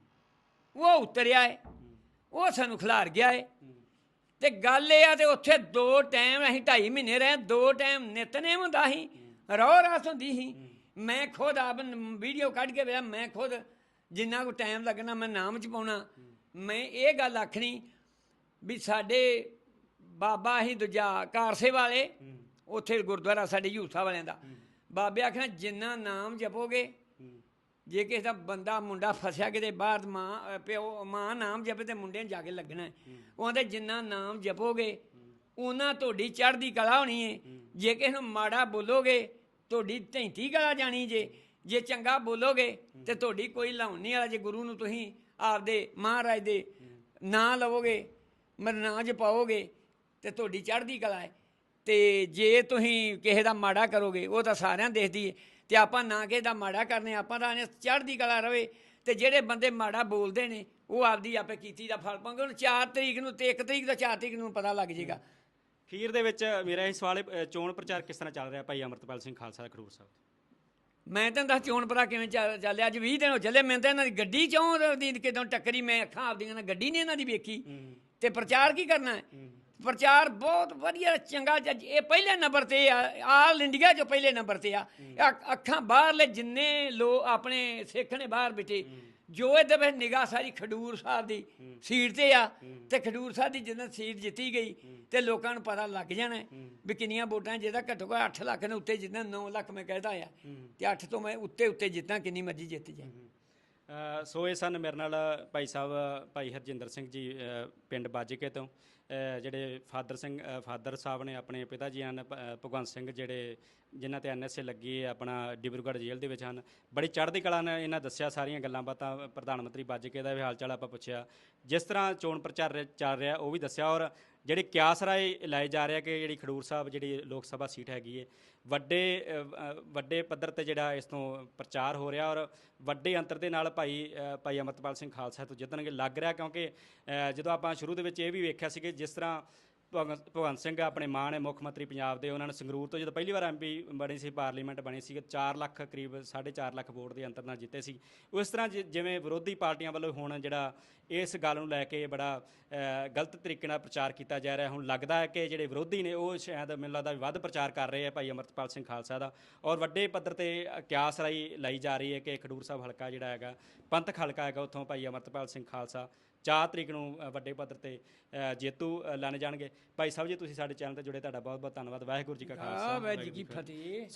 ਉਹ ਉਤਰਿਆ ਏ। ਉਹ ਸਾਨੂੰ ਖਿਲਾਰ ਗਿਆ ਏ। ਹੂੰ। ਤੇ ਗੱਲ ਇਹ ਆ ਤੇ ਉੱਥੇ ਦੋ ਟਾਈਮ ਅਸੀਂ ਢਾਈ ਮਹੀਨੇ ਰਹੇ ਦੋ ਟਾਈਮ ਨਿਤਨੇਮ ਹੁੰਦਾ ਸੀ। ਰੋ ਰਾਸ ਹੁੰਦੀ ਸੀ। ਮੈਂ ਖੁਦ ਆਪ ਵੀਡੀਓ ਕੱਢ ਕੇ ਵੇਆ ਮੈਂ ਖੁਦ ਜਿੰਨਾ ਕੋ ਟਾਈਮ ਲੱਗਣਾ ਮੈਂ ਨਾਮ ਚ ਪਾਉਣਾ। ਮੈਂ ਇਹ ਗੱਲ ਆਖਣੀ ਵੀ ਸਾਡੇ ਬਾਬਾ ਹੀ ਦੂਜਾ ਕਾਰਸੇ ਵਾਲੇ, ਉੱਥੇ ਗੁਰਦੁਆਰਾ ਸਾਡੇ ਯੂਸਾ ਵਾਲਿਆਂ ਦਾ। ਬਾਬੇ ਆਖਣਾ, ਜਿੰਨਾ ਨਾਮ ਜਪੋਗੇ, ਜੇ ਕਿਸੇ ਦਾ ਬੰਦਾ ਮੁੰਡਾ ਫਸਿਆ ਕਿਤੇ ਬਾਹਰ, ਮਾਂ ਪਿਓ, ਮਾਂ ਨਾਮ ਜਪੇ ਤੇ ਮੁੰਡੇ ਨੂੰ ਜਾ ਕੇ ਲੱਗਣਾ ਉਹਦੇ ਜਿੰਨਾ ਨਾਮ ਜਪੋਗੇ, ਉਹਨਾਂ ਤੁਹਾਡੀ ਚੜ੍ਹਦੀ ਕਲਾ ਹੋਣੀ ਏ। ਜੇ ਕਿਸੇ ਨੂੰ ਮਾੜਾ ਬੋਲੋਗੇ, ਤੁਹਾਡੀ ਧੈਂਤੀ ਕਲਾ ਜਾਣੀ ਜੇ। ਜੇ ਚੰਗਾ ਬੋਲੋਗੇ ਤੇ ਤੁਹਾਡੀ ਕੋਈ ਲਾਉਣ ਨਹੀਂ ਵਾਲਾ, ਜੇ ਗੁਰੂ ਨੂੰ ਤੁਸੀਂ ਆਪਦੇ ਮਹਾਰਾਜ ਦੇ ਨਾਂ ਲਵੋਗੇ ਮਰਨਾ ਜ ਪਾਓਗੇ, ਤੇ ਤੁਹਾਡੀ ਚੜ੍ਹਦੀ ਕਲਾ ਹੈ। ਤੇ ਜੇ ਤੁਸੀਂ ਕਿਸੇ ਦਾ ਮਾੜਾ ਕਰੋਗੇ, ਉਹ ਤਾਂ ਸਾਰਿਆਂ ਦੇਖਦੀ ਹੈ ਤੇ ਆਪਾਂ ਨਾ ਕਿਸੇ ਦਾ ਮਾੜਾ ਕਰਨੇ, ਆਪਾਂ ਤਾਂ ਚੜ੍ਹਦੀ ਕਲਾ ਰਵੇ। ਤੇ ਜਿਹੜੇ ਬੰਦੇ ਮਾੜਾ ਬੋਲਦੇ ਨੇ, ਉਹ ਆਪਦੀ ਆਪੇ ਕੀਤੀ ਦਾ ਫਲ ਪਾਉਂਗੇ ਉਹਨੂੰ 4 ਤਰੀਕ ਨੂੰ ਤੇ 1 ਤਰੀਕ ਦਾ 4 ਤਰੀਕ ਨੂੰ ਪਤਾ ਲੱਗ ਜਾਏਗਾ। ਖੀਰ ਦੇ ਵਿੱਚ ਮੇਰਾ ਇਹ ਸਵਾਲ ਚੋਣ ਪ੍ਰਚਾਰ ਕਿਸ ਤਰ੍ਹਾਂ ਚੱਲ ਰਿਹਾ? ਭਾਈ ਅਮਰਤਪਾਲ ਸਿੰਘ ਖਾਲਸਾ ਖਡੂਰ ਸਾਹਿਬ। ਮੈਂ ਤਾਂ ਦੱਸ ਚੋਣ ਭਰਾ ਕਿਵੇਂ ਚੱਲ- ਚੱਲਿਆ? ਅੱਜ 20 ਦਿਨ ਹੋ ਚੱਲੇ ਮੈਂ ਤਾਂ ਇਹਨਾਂ ਦੀ ਗੱਡੀ ਚੋਂ ਦੀ ਕਿਦੋਂ ਟੱਕਰੀ ਮੈਂ ਅੱਖਾਂ ਆਪਦੀਆਂ ਨਾਲ ਗੱਡੀ ਨੇ ਇਹਨਾਂ ਦੀ ਵੇਖੀ। ਤੇ ਪ੍ਰਚਾਰ ਕੀ ਕਰਨਾ? ਪ੍ਰਚਾਰ ਬਹੁਤ ਵਧੀਆ ਚੰਗਾ ਜੱਜ ਇਹ ਪਹਿਲੇ ਨੰਬਰ ਤੇ ਆ ਆਲ ਇੰਡੀਆ 'ਚ ਪਹਿਲੇ ਨੰਬਰ ਤੇ ਆ। ਅੱਖ- ਅੱਖਾਂ ਬਾਹਰਲੇ ਜਿੰਨੇ ਲੋ ਆਪਣੇ ਸਿੱਖ ਨੇ ਬਾਹਰ ਬਿਠੇ ਜੋ ਇਹਦੇ ਵਿੱਚ ਨਿਗਾਹ ਸਾਰੀ ਖਡੂਰ ਸਾਹਿਬ ਦੀ ਸੀਟ ਤੇ ਆ ਤੇ ਖਡੂਰ ਸਾਹਿਬ ਦੀ ਜਿੰਨਾ ਸੀਟ ਜਿੱਤੀ ਗਈ ਤੇ ਲੋਕਾਂ ਨੂੰ ਪਤਾ ਲੱਗ ਜਾਣਾ ਵੀ ਕਿੰਨੀਆਂ ਵੋਟਾਂ ਜਿਹਦਾ ਘੱਟੋ ਘੱਟ 8 ਲੱਖ ਨੇ ਉੱਤੇ ਜਿੱਦਾਂ 9 ਲੱਖ ਮੈਂ ਕਹਿਦਾ ਆ ਤੇ 8 ਤੋਂ ਮੈਂ ਉੱਤੇ ਉੱਤੇ ਜਿੱਤਾਂ ਕਿੰਨੀ ਮਰਜ਼ੀ ਜਿੱਤ ਜਾਏ। ਸੋ ਇਹ ਸਨ ਮੇਰੇ ਨਾਲ ਭਾਈ ਸਾਹਿਬ ਭਾਈ ਹਰਜਿੰਦਰ ਸਿੰਘ ਜੀ ਅ, ਪਿੰਡ ਬਾਜੀਕੇ ਤੋਂ। ਜਿਹੜੇ ਫਾਦਰ ਸਿੰਘ ਫਾਦਰ ਸਾਹਿਬ ਨੇ ਆਪਣੇ ਪਿਤਾ ਜੀ ਹਨ, ਭ- ਭਗਵੰਤ ਸਿੰਘ ਜਿਹੜੇ, ਜਿਨ੍ਹਾਂ ਤੇ ਐਨਐਸਏ ਲੱਗੀ ਹੈ, ਆਪਣਾ ਡਿਬਰੂਗੜ੍ਹ ਜੇਲ੍ਹ ਦੇ ਵਿੱਚ ਹਨ। ਬੜੀ ਚੜ੍ਹਦੀ ਕਲਾ ਨੇ ਇਹਨਾਂ ਦੱਸਿਆ ਸਾਰੀਆਂ ਗੱਲਾਂ ਬਾਤਾਂ ਪ੍ਰਧਾਨ ਮੰਤਰੀ ਬਾਜੀਕੇ ਦਾ ਵੀ ਹਾਲ ਚਾਲ ਆਪਾਂ ਪੁੱਛਿਆ। ਜਿਸ ਤਰ੍ਹਾਂ ਚੋਣ ਪ੍ਰਚਾਰ ਰ- ਚੱਲ ਰਿਹਾ, ਉਹ ਵੀ ਦੱਸਿਆ ਔਰ ਜਿਹੜੇ ਕਿਆਸ ਰਾਏ ਲਾਏ ਜਾ ਰਿਹਾ ਕਿ ਜਿਹੜੀ ਖਡੂਰ ਸਾਹਿਬ ਜਿਹੜੀ ਲੋਕ ਸਭਾ ਸੀਟ ਹੈਗੀ ਹੈ ਵੱਡੇ ਵੱਡੇ ਪੱਧਰ ਤੇ ਜਿਹੜਾ ਇਸ ਤੋਂ ਪ੍ਰਚਾਰ ਹੋ ਰਿਹਾ ਔਰ ਵੱਡੇ ਅੰਤਰ ਦੇ ਨਾਲ ਭਾਈ ਭਾਈ ਅਮਰਤਪਾਲ ਸਿੰਘ ਖਾਲਸਾ ਤੋਂ ਜਿੱਤਣਗੇ, ਲੱਗ ਰਿਹਾ ਕਿਉਂਕਿ ਜਦੋਂ ਆਪਾਂ ਸ਼ੁਰੂ ਦੇ ਵਿੱਚ ਇਹ ਵੀ ਵੇਖਿਆ ਸੀ ਕਿ ਜਿਸ ਤਰ੍ਹਾਂ ਭਗਵੰਤ ਭਗਵੰਤ ਸਿੰਘ ਆਪਣੇ ਮਾਂ ਨੇ ਮੁੱਖ ਮੰਤਰੀ ਪੰਜਾਬ ਦੇ ਉਹਨਾਂ ਨੇ ਸੰਗਰੂਰ ਤੋਂ ਜਦੋਂ ਪਹਿਲੀ ਵਾਰ ਐਮਪੀ ਬਣੀ ਸੀ ਪਾਰਲੀਮੈਂਟ ਬਣੀ ਸੀ 4 ਲੱਖ ਕਰੀਬ 4.5 ਲੱਖ ਵੋਟ ਦੇ ਅੰਤਰ ਨਾਲ ਜਿੱਤੇ ਸੀ। ਉਸ ਤਰ੍ਹਾਂ ਜਿ- ਜਿਵੇਂ ਵਿਰੋਧੀ ਪਾਰਟੀਆਂ ਵੱਲੋਂ ਹੁਣ ਜਿਹੜਾ ਇਸ ਗੱਲ ਨੂੰ ਲੈ ਕੇ ਬੜਾ ਅ, ਗਲਤ ਤਰੀਕੇ ਨਾਲ ਪ੍ਰਚਾਰ ਕੀਤਾ ਜਾ ਰਿਹਾ ਹੁਣ ਲੱਗਦਾ ਹੈ ਕਿ ਜਿਹੜੇ ਵਿਰੋਧੀ ਨੇ ਉਹ ਸ਼ਾਇਦ ਮੈਨੂੰ ਲੱਗਦਾ ਵੀ ਵੱਧ ਪ੍ਰਚਾਰ ਕਰ ਰਹੇ ਆ ਭਾਈ ਅਮਰਤਪਾਲ ਸਿੰਘ ਖਾਲਸਾ ਦਾ। ਔਰ ਵੱਡੇ ਪੱਧਰ ਤੇ ਕਿਆਸ ਰਾਈ ਲਾਈ ਜਾ ਰਹੀ ਹੈ ਕਿ ਖਡੂਰ ਸਾਹਿਬ ਹਲਕਾ ਜਿਹੜਾ ਹੈਗਾ ਪੰਥਕ ਹਲਕਾ ਹੈਗਾ ਉੱਥੋਂ ਭਾਈ ਅਮਰਤਪਾਲ ਸਿੰਘ ਖਾਲਸਾ 4 ਤਰੀਕ ਨੂੰ ਵੱਡੇ ਪੱਧਰ ਤੇ ਜੇਤੂ ਲਾਣੇ ਜਾਣਗੇ। ਭਾਈ ਸਾਹਿਬ ਜੀ ਤੁਸੀਂ ਸਾਡੇ ਚੈਨਲ ਤੇ ਜੁੜੇ ਤੁਹਾਡਾ ਬਹੁਤ ਬਹੁਤ ਧੰਨਵਾਦ। ਵਾਹਿਗੁਰੂ ਜੀ ਕਾ ਖਾਲਸਾ ਆ ਵੈ ਜੀ ਕੀ ਫਤਿਹ।